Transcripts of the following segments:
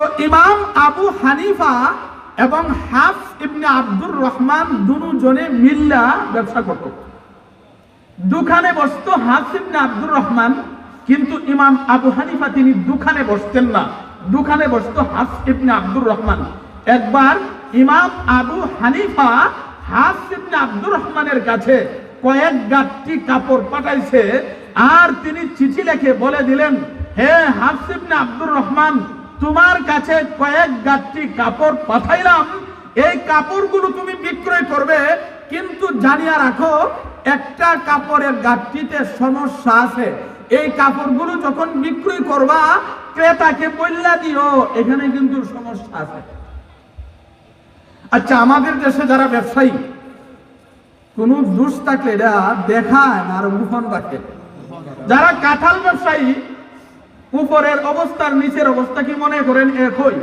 ইমাম আবু হানিফা এবং হাফ ইবনে আব্দুর রহমান দুজনে মিল্লা ব্যবসা করত। দুখানে বসতো হাফ ইবনে আব্দুর রহমান, কিন্তু ইমাম আবু হানিফা তিনি দুখানে বসতেন না। দুখানে বসতো হাফ ইবনে আব্দুর রহমান। একবার ইমাম Abu Hanifa Hafs ibne Abdur রহমানের কাছে কয়েক গাঁটটি কাপড় পাঠাইছে, আর তিনি চিঠি লেখে বলে দিলেন, হে হাফ ইবনে আব্দুর রহমান তোমার কাছে কয়েক গাঁটটি কাপড় পাঠাইলাম। এই কাপড়গুলো তুমি বিক্রয় করবে, কিন্তু জানিয়া রাখো, একটা কাপড়ের গাঁটটিতে সমস্যা আছে। এই কাপড়গুলো যখন বিক্রয় করবা, ক্রেতাকে বললা দিও, এখানে কিন্তু সমস্যা আছে। আচ্ছা আমাদের দেশে যারা ব্যবসায়ী, কোন দোষ থাকলে এটা দেখায় আর গোপন রাখে যারা কাঁঠাল ব্যবসায়ী উপরের অবস্থার নিচের অবস্থা কি মনে করেন? একই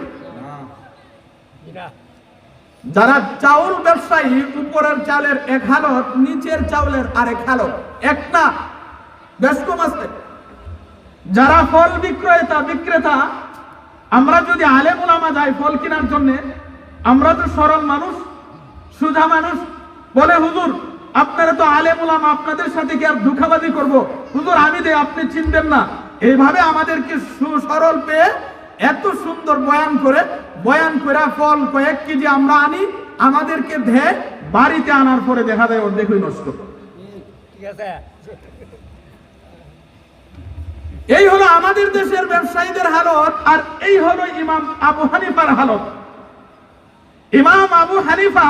যারা চাউল ব্যবসায়ী উপরের চালের এক হালত নিচের চাউলের আরেক হালত। এক না বেশ কম আছে। যারা ফল বিক্রয়তা বিক্রেতা আমরা যদি আলেম ওলামা যাই ফল কেনার জন্য আমরা তো সরল মানুষ সুধা মানুষ। বলে হুজুর আপনারা তো আলেম ওলামা আপনাদের সাথে কি আর দুঃখাবাদি করব? হুজুর আমি দে আপনি চিনবেন না। এইভাবে আমাদেরকে সুসরল পেয়ে এত সুন্দর বয়ান করে বয়ান করে ফল কয়েক কেজি আমরা আনি আমাদেরকে ধে বাড়িতে আনার পরে দেখা যায় অর্ধেকই নষ্ট। এই হলো আমাদের দেশের ব্যবসায়ীদের হালত আর এই হলো ইমাম আবু হানিফার হালত। ইমাম আবু হানিফা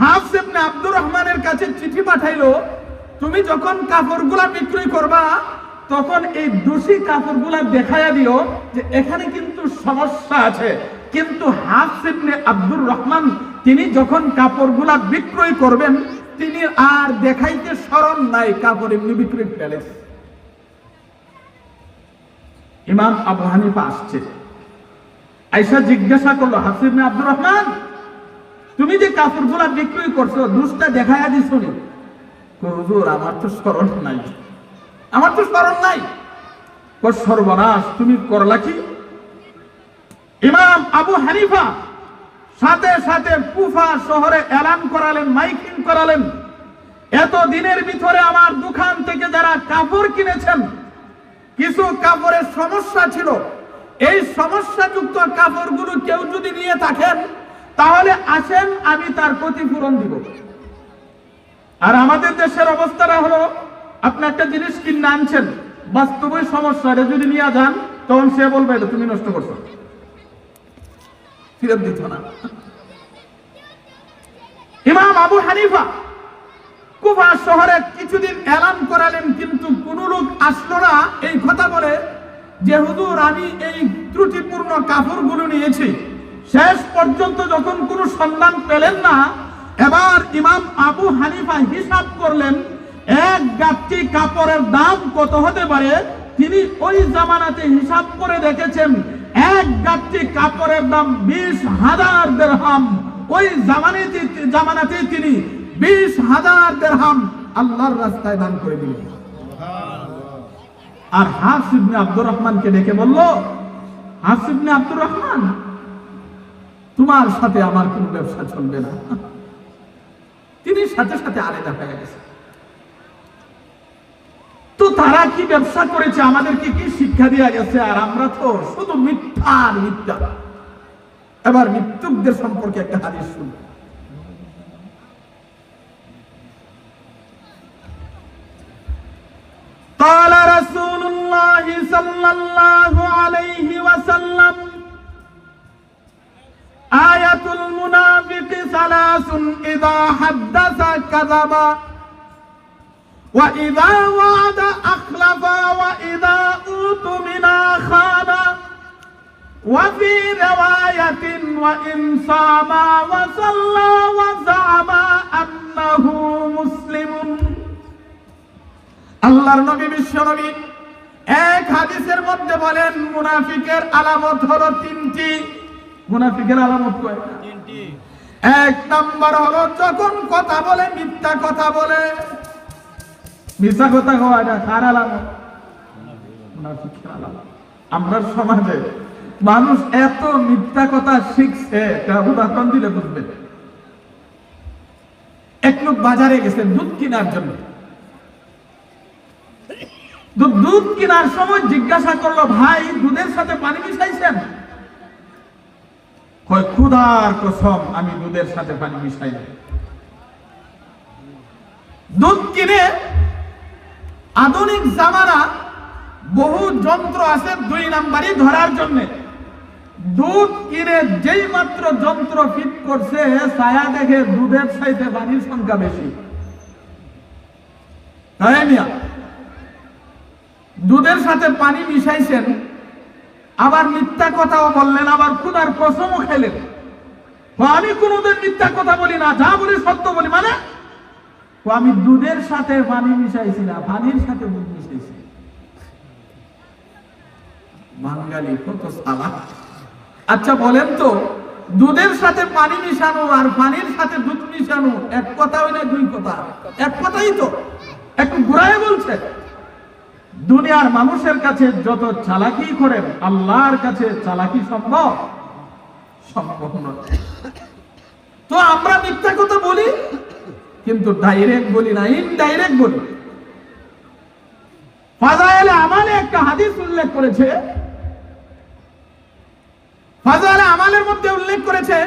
হাফস ইবনে আব্দুর রহমানের কাছে চিঠি পাঠাইলো তুমি যখন কাপড়গুলা বিক্রি করবা তখন এই দোষী কাপড়গুলা দেখাইয়া দিও যে এখানে কিন্তু সমস্যা আছে। কিন্তু হাফস ইবনে আব্দুর রহমান, তিনি যখন কাপড়গুলা বিক্রয় করবেন, তিনি আর দেখাইতে স্মরণ নাই কাপড় এমনি বিক্রি ফেলেছে ইমাম আবু হানিফা আসছে। আইসা জিজ্ঞাসা করল হাসিব আব্দুর রহমান, তুমি যে কাপড়গুলা বিক্রি করছ, দুষ্টা দেখায়া দিছো হুজুর, আমার তো স্মরণ নাই। আমার তো স্মরণ নাই। সর্বনাশ, তুমি করলা কি? ইমাম আবু হানিফা সাথে সাথে কুফা শহরে এলান করালেন, মাইকিং করালেন। এত দিনের ভিতরে আমার দোকান থেকে যারা কাপড় কিনেছেন, কিছু কাপড়ের সমস্যা ছিল। এই সমস্যাযুক্ত কাপড়গুলো কেউ যদি নিয়ে থাকেন, তাহলে আসেন, আমি তার ক্ষতিপূরণ দিব। আর আমাদের দেশের অবস্থাটা হলো আপনি একটা জিনিস কিনে আনছেন, বাস্তবে সমস্যা, এটা যদি নিয়ে যান, তখন সে বলবে, এটা তুমি নষ্ট করছ। ফিরত দিত না। ইমাম আবু হানিফা কুফা শহরে কিছুদিন এলান করালেন, কিন্তু কোন লোক আসলো না। এই কথা বলে যে, হুজুর, আমি এই ত্রুটিপূর্ণ কাপড়গুলো নিয়েছি। শেষ পর্যন্ত যখন কোনো সন্ধান পেলেন না, এবার ইমাম আবু হানিফা হিসাব করলেন এক গাছটি কাপড়ের দাম কত হতে পারে? তিনি ওই জামানাতে হিসাব করে দেখেছেন, এক গাছটি কাপড়ের দাম বিশ হাজার দেড়হাম। ওই জামানাতে জামানাতে তিনি বিশ হাজার দেড়হাম আল্লাহর রাস্তায় দান করে দিলেন। আর হাসিবনে আব্দুর রহমানকে ডেকে বলল হাসিবনে আব্দুর রহমান, তোমার সাথে আমার কোনো ব্যবসা চলবে না। তিনি সাথে সাথে আলাদা হয়ে গেছে তারা কি ব্যবসা করেছে আমাদেরকে কি শিক্ষা দেওয়া গেছে আর আমরা তো শুধু মিথ্যা আর মিথ্যা এবার মৃত্যুকদের সম্পর্কে একটা হাদিস শুনবো قال رسول الله صلى الله عليه وسلم آية المنافق ثلاث إذا حدث كذب وإذا وعد أخلف وإذا أوتمن خان وفي رواية وإن صام وصلى وزعم أنه مسلم আল্লাহর নবী বিশ্ব নবী এক হাদিসের মধ্যে বলেন মুনাফিকের আলামত হলো তিনটি মুনাফিকের আলামত কয়টা তিনটি এক নাম্বার হলো যখন কথা বলে মিথ্যা কথা বলে আলামত আমরা সমাজে মানুষ এত মিথ্যা কথা শিখছে উদাহরণ দিলে এক লোক বাজারে গেছে দুধ কেনার জন্য। দুধ কেনার সময় জিজ্ঞাসা করল, ভাই, দুধের সাথে পানি মিশাইছেন? কয়, খুদার কসম, আমি দুধের সাথে পানি মিশাই। দুধ কিনে আধুনিক জামানা, বহু যন্ত্র আছে দুই নাম্বারই ধরার জন্য। দুধ কিনে যেই মাত্র যন্ত্র ফিট করছে, ছায়া দেখে দুধের চাইতে পানির সংখ্যা বেশি। দুধের সাথে পানি মিশাইছেন, আবার মিথ্যা কথাও বললেন, আবার খুদার কসমও খেলেন। আমি কোনোদিন মিথ্যা কথা বলি না, যা বলি সত্য বলি মানে আমি দুধের সাথে পানি মিশাইছি না পানির সাথে দুধ মিশাইছি। বাঙালি কত সালা আচ্ছা বলেন তো, দুধের সাথে পানি মিশানো আর পানির সাথে দুধ মিশানো এক কথা না দুই কথা? এক কথাই তো। একটু ঘুরায় বলছে দুনিয়ার মানুষের কাছে যত চালাকি করেন, আল্লাহর কাছে চালাকি সম্ভব? সম্ভব নয়। তো আমরা মিথ্যা কথা বলি? কিন্তু ডাইরেক্ট বলি না ইনডাইরেক্ট বলি। আমালে একটা হাদিস উল্লেখ করেছে। ফাজাইলে আমালের মধ্যে উল্লেখ করেছে,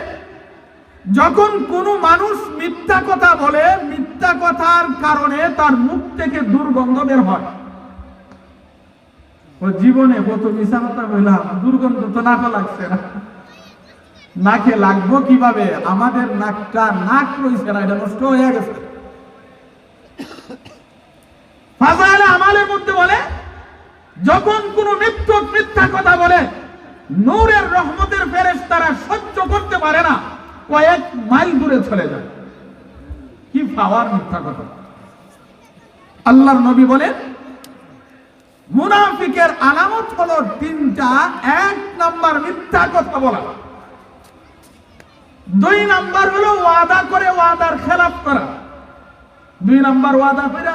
যখন কোনো মানুষ মিথ্যা কথা বলে, মিথ্যা কথার কারণে তার মুখ থেকে দুর্গন্ধ বের হয়। ও জীবনে কত দুর্গন্ধ তো নাকও লাগছে না। নাকে লাগবো কীভাবে? আমাদের নাকটা নাক রয়েছে না এটা নষ্ট হয়ে গেছে। ফাজাইলে আমালের মধ্যে বলে, যখন কোন মিথ্যক মিথ্যা কথা বলে, নূরের রহমতের ফেরেস তারা সহ্য করতে পারে না, কয়েক মাইল দূরে চলে যায়। কি পাওয়ার মিথ্যা কথা। আল্লাহর নবী বলেন, মুনাফিকের আলামত হলো তিনটা, এক নাম্বার মিথ্যা কথা বলা। দুই নাম্বার হলো ওয়াদা করে ওয়াদার খেলাফ করা। দুই নাম্বার ওয়াদা করে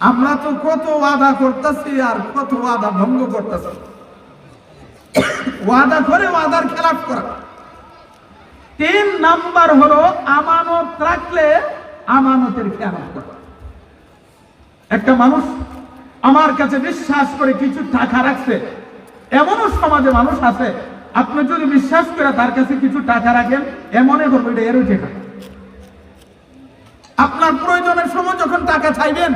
আমরা তো কত ওয়াদা করতেছি আর কত ওয়াদা ভঙ্গ করতেছি। ওয়াদা করে ওয়াদার খেলাফ করা। তিন নাম্বার হলো আমানত রাখলে আমানতের খেয়ানত করা। একটা মানুষ আমার কাছে বিশ্বাস করে কিছু টাকা রাখছে, এমনও সমাজে মানুষ আছে আপনি যদি বিশ্বাস করে তার কাছে কিছু টাকা রাখেন এমনই করব এটা এরও টাকা আপনার প্রয়োজনের সময় যখন টাকা চাইবেন,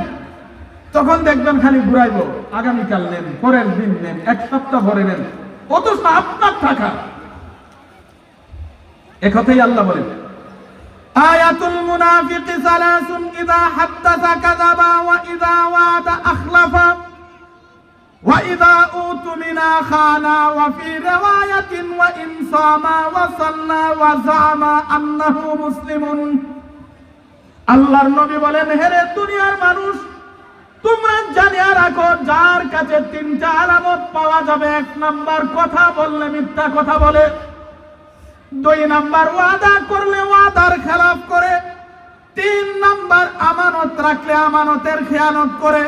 তখন দেখবেন খালি ঘুরাইব, আগামীকাল নেন, পরের দিন নেন, এক সপ্তাহ ভরে নেন। অথচ আপনার টাকা। একথাই আল্লাহ বলেন। আয়াতুল মুনাফিকি সালাসুন কাযাবা ওয়া ওয়াদা আখলাফা। ওয়া ফি রিওয়ায়াতিন ওয়া ইন সামা ওয়া সাল্লা ওয়া জামা আন্নাহু মুসলিমুন আল্লাহর নবী বলেন হেরে দুনিয়ার মানুষ, তোমরা জানিয়া রাখো, যার কাছে তিনটা আলামত পাওয়া যাবে, এক নাম্বার কথা বললে মিথ্যা কথা বলে, দুই নাম্বার ওয়াদা করলে ওয়াদার খেলাফ করে, তিন নাম্বার আমানত রাখলে আমানতের খেয়ানত করে।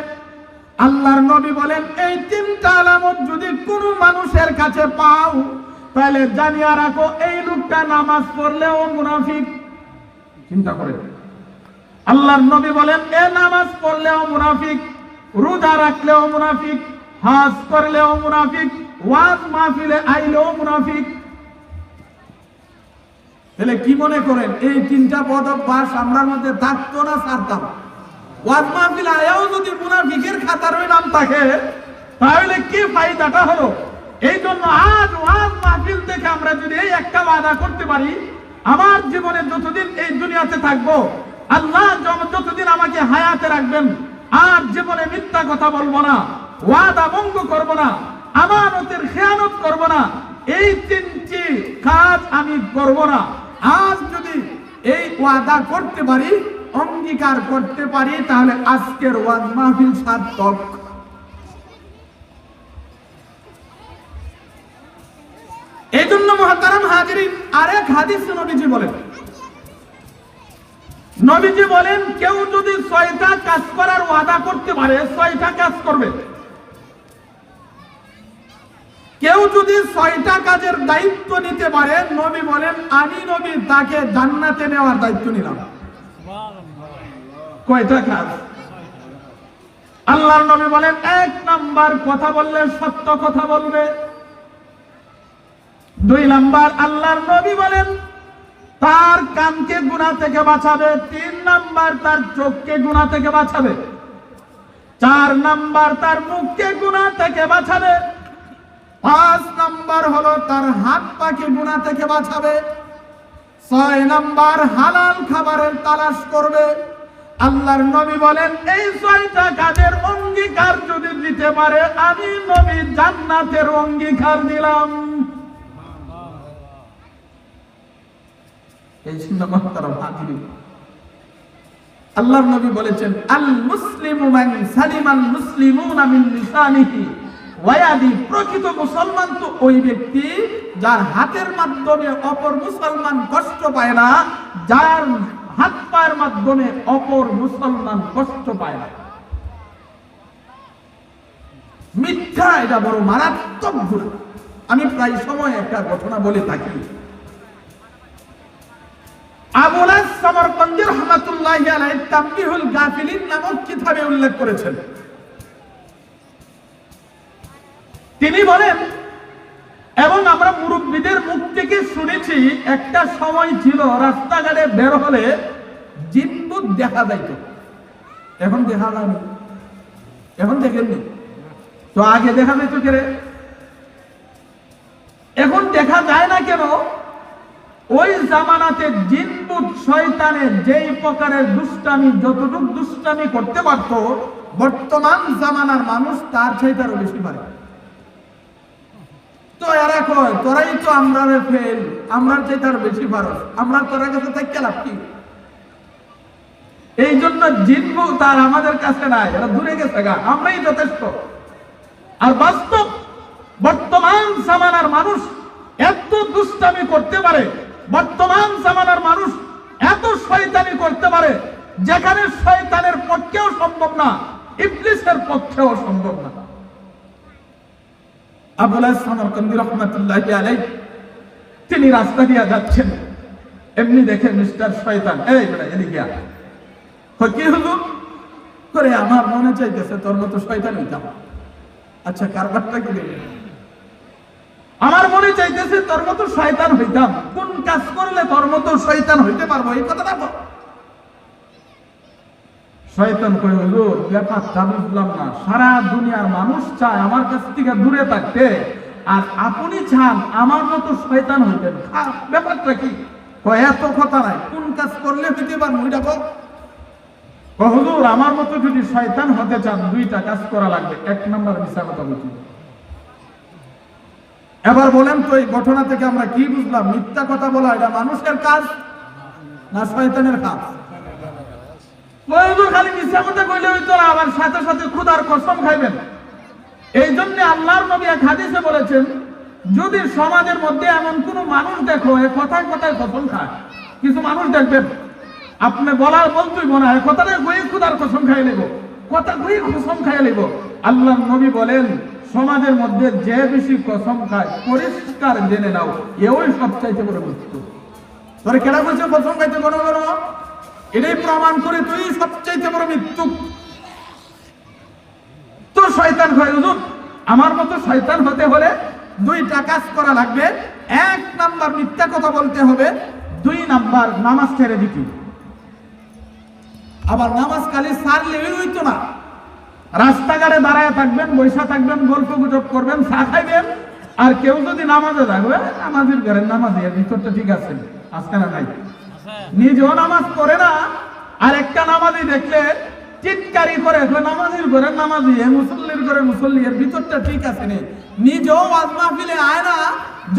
আল্লাহর নবী বলেন, এই তিনটা আলামত যদি কোনো মানুষের কাছে পাও, তাহলে জানিয়া রাখো, এই লোকটা নামাজ পড়লেও মুনাফিক। চিন্তা করে আল্লাহর নবী বলেন, এ নামাজ পড়লেও মুনাফিক, রোজা রাখলেও মুনাফিক, হাজ করলেও মুনাফিক, ওয়াজ মাহফিলে আইলেও মুনাফিক। তাহলে কি মনে করেন, এই তিনটা পদ অভ্যাস আমরার মধ্যে থাকতো না ছাড়তাম মাহফিল যদি খাতার ওই নাম থাকে, তাহলে ফায়দাটা হলো? এই জন্য আজ ওয়াজ আমরা যদি এই একটা ওয়াদা করতে পারি, আমার জীবনে যতদিন এই দুনিয়াতে থাকব, আল্লাহ যতদিন আমাকে হায়াতে রাখবেন, আর জীবনে মিথ্যা কথা বলব না, ওয়াদা ভঙ্গ করব না, আমানতের খেয়ানত করব না, এই তিনটি কাজ আমি করব না। আজ যদি এই ওয়াদা করতে পারি অঙ্গীকার করতে পারি, তাহলে আজকের ওয়াজ মাহফিল সার্থক। এই জন্য মহাতারাম হাজিরিন, আরেক হাদিস নবীজি বলেন। নবীজি বলেন, কেউ যদি ছয়টা কাজ করার ওয়াদা করতে পারে, ছয়টা কাজ করবে। কেউ যদি ছয়টা কাজের দায়িত্ব নিতে পারে, নবী বলেন, আমি নবী তাকে জান্নাতে নেওয়ার দায়িত্ব নিলাম। কয়টা কাজ আল্লাহর নবী বলেন, এক নাম্বার কথা বললে সত্য কথা বলবে। দুই নাম্বার, আল্লাহর নবী বলেন, তার কানকে গুণা থেকে বাঁচাবে। তিন নাম্বার, তার চোখকে গুণা থেকে বাঁচাবে। চার নাম্বার, তার মুখকে গুণা থেকে বাঁচাবে। পাঁচ নাম্বার হলো, তার হাত পাকে গুণা থেকে বাঁচাবে। ছয় নাম্বার, হালাল খাবারের তালাশ করবে। আল্লাহর নবী বলেন, এই ছয়টা কাজের অঙ্গীকার যদি দিতে পারে, আমি নবী জান্নাতের অঙ্গীকার দিলাম। এই আল্লাহর নবী বলেছেন, আল মুসলিমু মান সালিমাল মুসলিমুনা মিন লিসানিহি ওয়ায়াদি। প্রকৃত মুসলমান তো ওই ব্যক্তি যার হাতের মাধ্যমে অপর মুসলমান কষ্ট পায় না, যার হাত পায়ের মাধ্যমে অপর মুসলমান কষ্ট পায় না। মিথ্যা এটা বড় মারাত্মক গুণ। আমি প্রায় সময় একটা ঘটনা বলে থাকি। গাফিলিন নামক উল্লেখ তিনি বলেন এবং আমরা মুরব্বীদের মুখ থেকে শুনেছি, একটা সময় ছিল রাস্তাঘাটে বের হলে জিনবুত দেখা যাইত। এখন দেখা যায়নি। এখন দেখেননি। তো আগে দেখা যাইত কেরে এখন দেখা যায় না কেন? ওই জামানাতে জিনবুত শয়তানের যেই প্রকারের দুষ্টামি, যতটুক দুষ্টামি করতে পারত, বর্তমান জামানার মানুষ তার চাইতে আরও বেশি পারে। তো এরা কয় তোরাই তো আমরা ফেল আমরা চাইতে আরও বেশি পারো আমরা তোরা কাছে থাকতে লাভ কি? এই জন্য আর আমাদের কাছে নাই। এরা দূরে গেছে গা। আমরাই যথেষ্ট। আর বাস্তব বর্তমান জামানার মানুষ এত দুষ্টামি করতে পারে, বর্তমান জামানার মানুষ এত শয়তানি করতে পারে, যেখানে শয়তানের পক্ষেও সম্ভব না, ইবলিসের পক্ষেও সম্ভব না। আবুল সামরকন্দি রহমতুল্লাহ আলাই তিনি রাস্তা দিয়ে যাচ্ছেন। এমনি দেখে মিস্টার শয়তান, এই এদিকে কি হলো করে আমার মনে চাইতেছে তোর মতো শয়তান হইতাম আচ্ছা কারবারটা কি আমার মনে চাইতেছে তোর মতো শয়তান হইতাম। কোন কাজ করলে তোর মতো শয়তান হইতে পারব? এই কথাটা শয়তান কই হুজুর ব্যাপারটা বুঝলাম না। সারা দুনিয়ার মানুষ চায় আমার কাছ থেকে দূরে থাকতে। আর আপনি চান আমার মতো শয়তান হইতেন। খা, ব্যাপারটা কি? কয় এত কথা নাই। কোন কাজ করলে হইতে পারব ওইটা কয়, হুজুর আমার মতো যদি শয়তান হতে চান দুইটা কাজ করা লাগবে। এক নম্বর মিশা কথা বলছি। এবার বলেন তো এই ঘটনা থেকে আমরা কি বুঝলাম? মিথ্যা কথা বলা এটা মানুষের কাজ না শয়তানের কাজ? খালি কথা কইলে হইতো আবার সাথে সাথে খুদার কসম খাইবেন। এই জন্য আল্লাহর নবী হাদিসে বলেছেন, যদি সমাজের মধ্যে এমন কোন মানুষ দেখো কথায় কথায় কসম খায়। কিছু মানুষ দেখবেন, আপনি বলার বলতেই মনে হয় কথাটা কই খুদার কসম খাই নেব? কথা কই, কসম খাই নেব? আল্লাহর নবী বলেন, সমাজের মধ্যে যে বেশি কসম খায়, পরিষ্কার জেনে নাও এওই সবচাইতে বড় মৃত্যু। তোরে কেডা বলছে কসম খাইতে কোনো কোনো এটাই প্রমাণ করে তুই সবচাইতে বড় মৃত্যু। তো শয়তান হয় হুজুর, আমার মতো শয়তান হতে হলে দুইটা কাজ করা লাগবে। এক নাম্বার মিথ্যা কথা বলতে হবে, দুই নাম্বার নামাজ ছেড়ে দিতে আবার নামাজ খালি সারলে হইতো না। রাস্তাঘাটে দাঁড়ায় থাকবেন বৈশা থাকবেন, গল্প গুজব করবেন, চা খাইবেন, আর কেউ যদি নামাজে থাকবে নামাজের ঘরের নামাজে ভিতরটা ঠিক আছে আজকে না নাই? নিজেও নামাজ পড়ে না, আর একটা নামাজি দেখলে চিৎকারি করে নামাজির ঘরে নামাজি মুসল্লির ঘরে মুসল্লি, এর ভিতরটা ঠিক আছে নে নিজেও ওয়াজ মাহফিলে আয় না,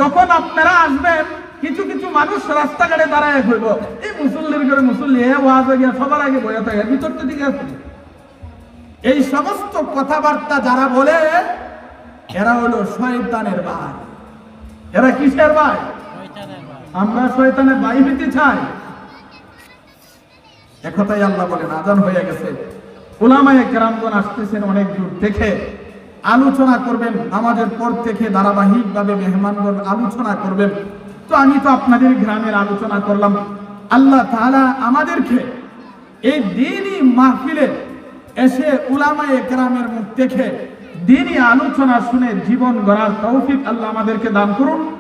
যখন আপনারা আসবেন, কিছু কিছু মানুষ রাস্তাঘাটে দাঁড়ায় হইব এই মুসল্লির ঘরে মুসল্লি, এ ওয়াজ গিয়া সবার আগে বয়ে থাকে ভিতরটা ঠিক আছে এই সমস্ত কথাবার্তা যারা বলে, এরা হলো শয়তানের ভাই। এরা কিসের ভাই? আমরা শয়তানের ভাই হইতে চাই। একথাই আল্লাহ বলেন, আজান হয়ে গেছে। ওলামায়ে কেরামগণ আসতেছেন অনেক দূর থেকে। আলোচনা করবেন আমাদের পর থেকে ধারাবাহিকভাবে মেহমানগণ আলোচনা করবেন। তো আমি তো আপনাদের গ্রামের আলোচনা করলাম। আল্লাহ তাআলা আমাদেরকে এই দিনই মাহফিলে এসে উলামায়ে কেরামের মুখ দেখে দিনই আলোচনা শুনে জীবন গড়ার তৌফিক আল্লাহ আমাদেরকে দান করুন।